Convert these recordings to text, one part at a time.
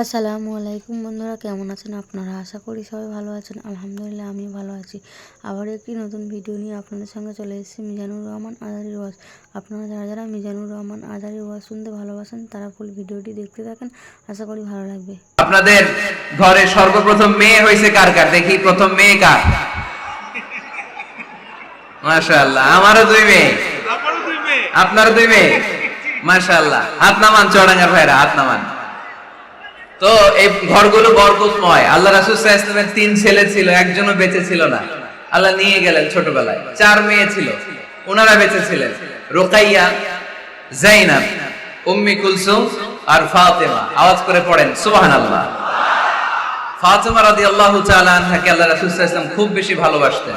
আসসালামু আলাইকুম বন্ধুরা কেমন আছেন আপনারা? আশা করি সবাই ভালো আছেন। আলহামদুলিল্লাহ আমি ভালো আছি। আবার একটি নতুন ভিডিও নিয়ে আপনাদের সঙ্গে চলে এসেছি মিজানুর রহমান আজারি ওয়াজ। আপনারা যারা যারা মিজানুর রহমান আজারি ওয়াজ শুনতে ভালোবাসেন তারা ফুল ভিডিওটি দেখতে থাকেন। আশা করি ভালো লাগবে। আপনাদের ঘরে সর্বপ্রথম মেয়ে হয়েছে কার কার? দেখি প্রথম মেয়ে কার? মাশাআল্লাহ আমারও দুই মেয়ে। আমারও দুই মেয়ে। আপনারও দুই মেয়ে? মাশাআল্লাহ হাত নামান চড়াঙ্গার ভাইরা হাত নামান। তো এই ঘরগুলো বরকতময়। আল্লাহ রাসূল তিন ছেলে ছিল, একজনও বেঁচে ছিল না। আল্লাহ নিয়ে গেলেন ছোটবেলায়। চার মেয়ে ছিল, ওনারা বেঁচে ছিলেন। রোকাইয়া, জাইনাব, উম্মি কুলসুম আর ফাতেমা। আওয়াজ করে পড়েন, সুবহানাল্লাহ। ফাতেমা রাদিয়াল্লাহু তাআলা আনহাকে আল্লাহ ওয়াসাল্লাম খুব বেশি ভালোবাসতেন।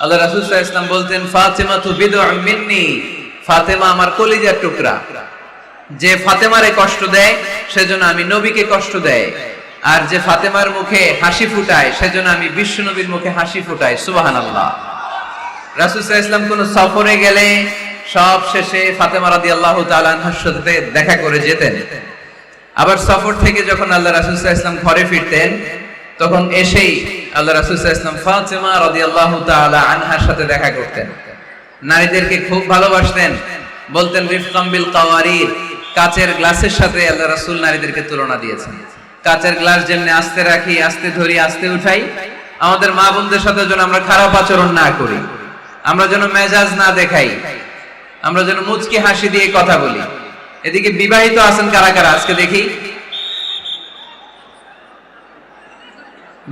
আল্লাহ রাসূল ওয়াসাল্লাম বলতেন ফাতেমা তু বিদউম মিন্নি। ফাতেমা আমার কলিজার টুকরা। যে ফাতেমারে কষ্ট দেয়, সেজন্য আমি নবীকে কষ্ট দেয়। আর যে ফাতেমার মুখে হাসি ফুটায়, সেজন্য আমি বিশ্ব নবীর মুখে হাসি ফুটাই। সুবহানাল্লাহ। আল্লাহ আলাইহি ওয়াসাল্লাম কোন সফরে গেলে সব শেষে ফাতেমা রাদিয়াল্লাহু আল্লাহ আনহার সাথে দেখা করে যেতেন। আবার সফর থেকে যখন আল্লাহ আলাইহি ওয়াসাল্লাম ঘরে ফিরতেন, তখন এসেই আল্লাহ আলাইহি ওয়াসাল্লাম ফাতেমা রাদিয়াল্লাহু তাআলা আনহার সাথে দেখা করতেন। নারীদেরকে খুব ভালোবাসতেন। বলতেন, রিফকাম বিল কাওয়ারির। কাচের গ্লাসের সাথে আল্লাহ রাসূল নারীদেরকে তুলনা দিয়েছেন। কাচের গ্লাস যেমনি আস্তে রাখি, আস্তে ধরি, আস্তে উঠাই, আমাদের মা বোনদের সাথে যেন আমরা খারাপ আচরণ না করি, আমরা যেন মেজাজ না দেখাই, আমরা যেন মুচকি হাসি দিয়ে কথা বলি। এদিকে বিবাহিত আছেন কারা কারা? আজকে দেখি।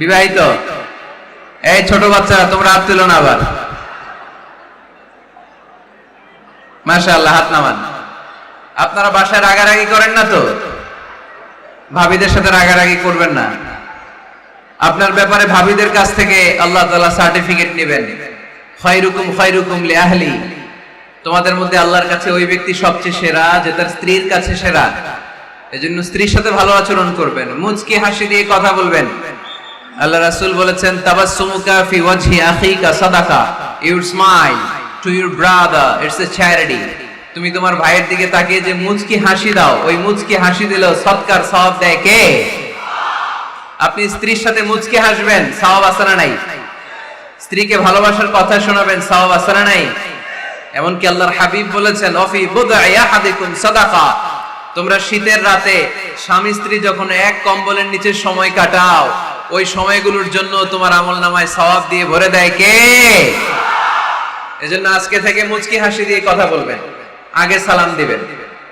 বিবাহিত? এই ছোট বাচ্চা, তোমরা হাত তুলো না আবার। মাশাআল্লাহ, হাত নামান। আপনারা বাসায় রাগারাগি করেন না তো? ভাবিদের সাথে রাগারাগি করবেন না। আপনার ব্যাপারে ভাবিদের কাছ থেকে আল্লাহ তালা সার্টিফিকেট নেবেন। খয়রুকুম খয়রুকুম লি আহলি তোমাদের মধ্যে আল্লাহর কাছে ওই ব্যক্তি সবচেয়ে সেরা, যে তার স্ত্রীর কাছে সেরা। এজন্য স্ত্রীর সাথে ভালো আচরণ করবেন। মুচকি হাসি দিয়ে কথা বলবেন। আল্লাহ রাসূল বলেছেন, তাবাসসুমুকা ফি ওয়াজহি আখিকা সাদাকা। Your smile to your brother, it's a charity. তুমি তোমার ভাইয়ের দিকে তাকিয়ে যে, মুচকি হাসি দাও। ওই মুচকি হাসি দিলেও সৎকার সওয়াব দেয় কে? আপনি স্ত্রীর সাথে মুচকি হাসবেন, সওয়াব না নাই? স্ত্রীকে ভালোবাসার কথা শোনাবেন, সওয়াব না নাই? এমনকি আল্লাহর হাবিব বলেছেন, অফি বুদআ আহাদিকুম সাদাকা। তোমরা শীতের রাতে স্বামী স্ত্রী যখন এক কম্বলের নিচে সময় কাটাও, ওই সময়গুলোর জন্য তোমার আমল নামায় সওয়াব দিয়ে ভরে দেয় কে? এজন্য আজকে থেকে মুচকি হাসি দিয়ে কথা বলবেন। আগে সালাম দিবেন।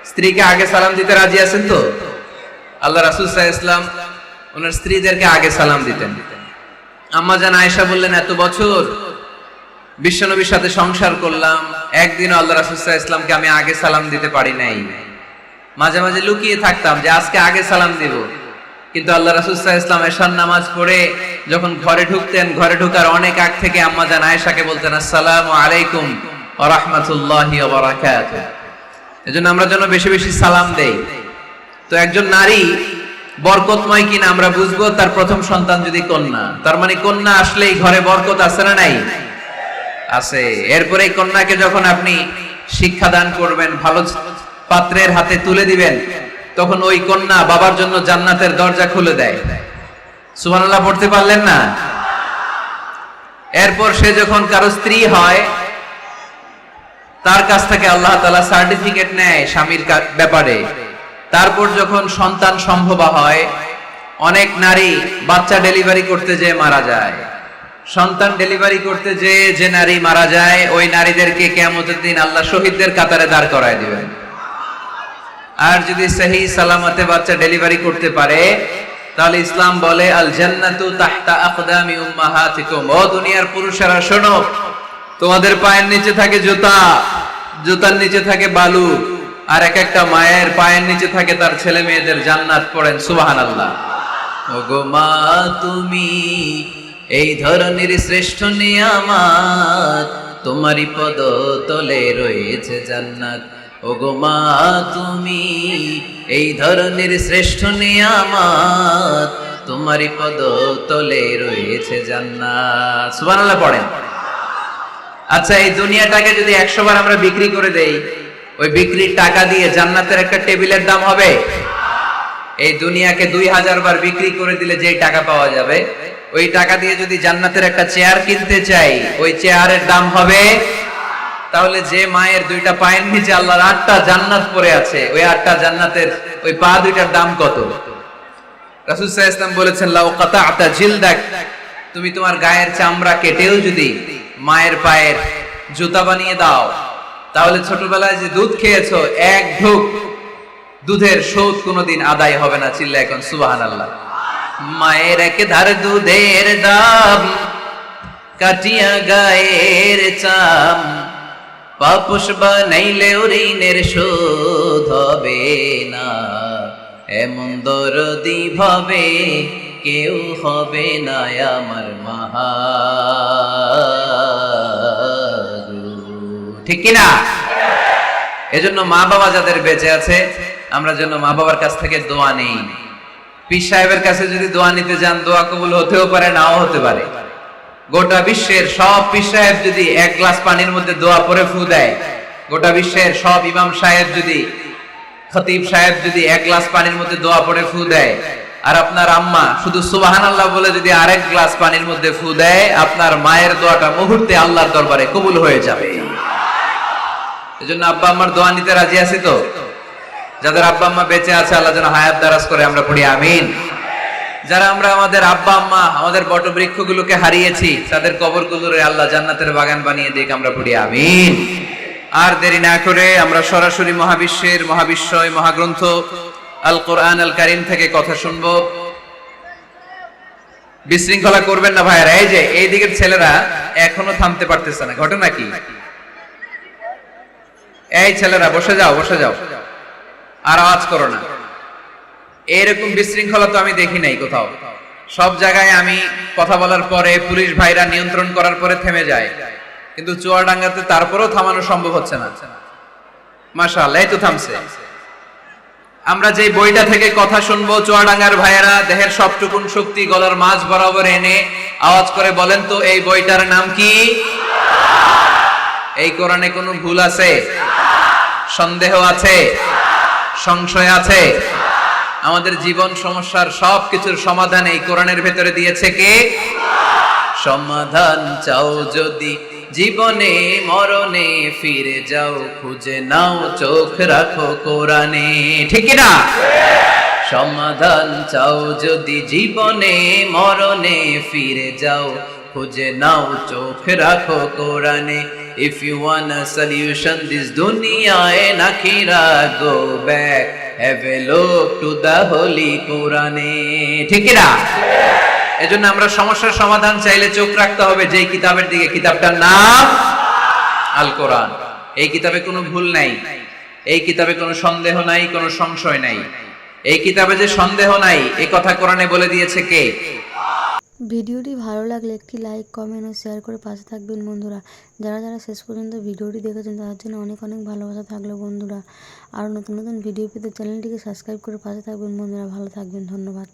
স্ত্রীকে আগে সালাম দিতে রাজি আছেন তো? আল্লাহ রাসূল ইসলাম ওনার স্ত্রীদেরকে আগে সালাম দিতেন। আম্মা জান আয়েশা বললেন, এত বছর বিশ্বনবীর সাথে সংসার করলাম একদিন আল্লাহ সাল্লাল্লাহু ইসলামকে আমি আগে সালাম দিতে পারি নাই। মাঝে মাঝে লুকিয়ে থাকতাম যে, আজকে আগে সালাম দিব। কিন্তু আল্লাহ সাল্লাল্লাহু ইসলাম এশার নামাজ পড়ে যখন ঘরে ঢুকতেন, ঘরে ঢুকার অনেক আগ থেকে আম্মা জান আয়েশাকে বলতেন, আসসালামু আলাইকুম। রাহমাতুল্লাহি এজন্য আমরা যেন বেশি বেশি সালাম দেই। তো একজন নারী বরকতময় কিনা আমরা বুঝব, তার প্রথম সন্তান যদি কন্যা। তার মানে কন্যা আসলেই ঘরে বরকত আছে না নাই? আছে। এরপরে কন্যাকে যখন আপনি শিক্ষা দান করবেন, ভালো পাত্রের হাতে তুলে দিবেন, তখন ওই কন্যা বাবার জন্য জান্নাতের দরজা খুলে দেয়। সুবহানাল্লাহ, পড়তে পারলেন না? এরপর সে যখন কারও স্ত্রী হয় তার কাছ থেকে আল্লাহ তালা সার্টিফিকেট নেয় স্বামীর ব্যাপারে। তারপর যখন সন্তান সম্ভব হয়, অনেক নারী বাচ্চা ডেলিভারি করতে যেয়ে মারা যায়। সন্তান ডেলিভারি করতে যে যে নারী মারা যায়, ওই নারীদেরকে কেয়ামতের দিন আল্লাহ শহীদদের কাতারে দাঁড় করায় দিবেন। আর যদি সহি সালামতে বাচ্চা ডেলিভারি করতে পারে, তাহলে ইসলাম বলে আল জান্নাতু তাহতা আকদামি উম্মাহাতিকুম। ও দুনিয়ার পুরুষেরা, শোনো, তোমাদের পায়ের নিচে থাকে জুতা। জুতার নিচে থাকে বালু, আর এক একটা মায়ের পায়ের নিচে থাকে তার ছেলে মেয়েদের জান্নাত পড়েন, সুবহানাল্লাহ। ওগো মা, তুমি এই ধরনের শ্রেষ্ঠ নিয়ামত তোমারই পদ তলে রয়েছে জান্নাত। ওগো মা, তুমি এই ধরনের শ্রেষ্ঠ নিয়ামত তোমারই পদ তলে রয়েছে জান্নাত। সুবহানাল্লাহ পড়েন। আচ্ছা এই দুনিয়াটাকে যদি একশো বার আমরা বিক্রি করে দেই, ওই বিক্রির টাকা দিয়ে জান্নাতের একটা টেবিলের দাম হবে? এই দুনিয়াকে দুই হাজার বার বিক্রি করে দিলে যে টাকা পাওয়া যাবে, ওই টাকা দিয়ে যদি জান্নাতের একটা চেয়ার কিনতে চাই, ওই চেয়ারের দাম হবে? তাহলে যে মায়ের দুইটা পায়ের নিচে আল্লাহর আটটা জান্নাত পড়ে আছে, ওই আটটা জান্নাতের ওই পা দুইটার দাম কত? রাসূল আলাইহি ওয়াসাল্লাম বলেছেন, লাউ কাতাআতা দেখ তুমি তোমার গায়ের চামড়া কেটেও যদি মায়ের পায়ের জুতা বানিয়ে দাও। তাহলে ছোটবেলায় যে দুধ খেয়েছো, এক ঢোক দুধের শোধ কোনোদিন আদায় হবে না চিল্লা এখন সুবাহান আল্লাহ মায়ের এক ধার দুধের দাম, কাটিয়া গায়ের চাম। পাপুষ বানাইলে ঋণের শোধ হবে না, এমন দরদি ভাবে কেউ হবে না আমার মহা ঠিক কিনা? এজন্য মা বাবা যাদের বেঁচে আছে, আমরা যেন মা বাবার কাছ থেকে দোয়া নেই। পীর সাহেবের কাছে যদি দোয়া নিতে যান, দোয়া কবুল হতেও পারে, নাও হতে পারে। গোটা বিশ্বের সব পীর সাহেব যদি এক গ্লাস পানির মধ্যে দোয়া পরে ফু দেয়, গোটা বিশ্বের সব ইমাম সাহেব যদি, খতিব সাহেব যদি এক গ্লাস পানির মধ্যে দোয়া পড়ে ফু দেয় আর আপনার আম্মা শুধু সুবাহান আল্লাহ বলে যদি আরেক গ্লাস পানির মধ্যে ফু দেয়, আপনার মায়ের দোয়াটা মুহূর্তে আল্লাহর দরবারে কবুল হয়ে যাবে। এজন্য আব্বা আম্মার দোয়া নিতে রাজি আছি তো? যাদের আব্বা আম্মা বেঁচে আছে, আল্লাহ যেন হায়াত দারাজ করে, আমরা পড়ি আমিন। যারা আমরা আমাদের আব্বা আম্মা, আমাদের বটবৃক্ষ গুলোকে হারিয়েছি, তাদের কবর গুলোরে আল্লাহ জান্নাতের বাগান বানিয়ে দিক, আমরা পড়ি আমিন। আর দেরি না করে আমরা সরাসরি মহাবিশ্বের, মহাবিশ্বয়, মহাগ্রন্থ আল কোরআন আল কারিম থেকে কথা শুনব। বিশৃঙ্খলা করবেন না ভাইয়েরা। এই যে, এই দিকের ছেলেরা এখনও থামতে পারতেছে না। ঘটনা কি? এই ছেলেরা, বসে যাও বসে যাও। আর আওয়াজ করো না। এরকম বিশৃঙ্খলা তো আমি দেখি নাই কোথাও। সব জায়গায় আমি কথা বলার পরে, পুলিশ ভাইরা নিয়ন্ত্রণ করার পরে থেমে যায়। কিন্তু চুয়াডাঙ্গাতে তারপরেও থামানো সম্ভব হচ্ছে না। মাশাআল্লাহ, এই তো থামছে। আমরা যে বইটা থেকে কথা শুনব, চুয়াডাঙ্গার ভাইয়েরা, দেহের সবটুকুন শক্তি গলার মাঝ বরাবর এনে আওয়াজ করে বলেন তো, এই বইটার নাম কি? এই কোরআনে কোনো ভুল আছে? সন্দেহ আছে? সংশয় আছে? আমাদের জীবন সমস্যার সব কিছুর সমাধান এই কোরআনের ভেতরে দিয়েছে কে? সমাধান চাও যদি জীবনে, মরণে ফিরে যাও, খুঁজে নাও, চোখ রাখো কোরআনে। ঠিক না? সমাধান চাও যদি জীবনে, মরণে ফিরে যাও, খুঁজে নাও, চোখ রাখো কোরআনে। If you want a solution this দুনিয়ায় নাকিরা go back have a look to the holy কোরআনে। ঠিক না? এজন্য আমরা সমস্যার সমাধান চাইলে চোখ রাখতে হবে, যেই কিতাবের দিকে কিতাবটার নাম আল কোরআন এই কিতাবে কোনো ভুল নাই, এই কিতাবে কোনো সন্দেহ নাই, কোনো সংশয় নাই। এই কিতাবে যে সন্দেহ নাই এই কথা কোরআনে বলে দিয়েছে কে? ভিডিওটি ভালো লাগলে একটি লাইক, কমেন্ট ও শেয়ার করে পাশে থাকবেন বন্ধুরা। যারা যারা শেষ পর্যন্ত ভিডিওটি দেখেছেন, তাদের জন্য অনেক অনেক ভালোবাসা থাকল বন্ধুরা। আরও নতুন নতুন ভিডিও পেতে চ্যানেলটিকে সাবস্ক্রাইব করে পাশে থাকবেন বন্ধুরা। ভালো থাকবেন, ধন্যবাদ।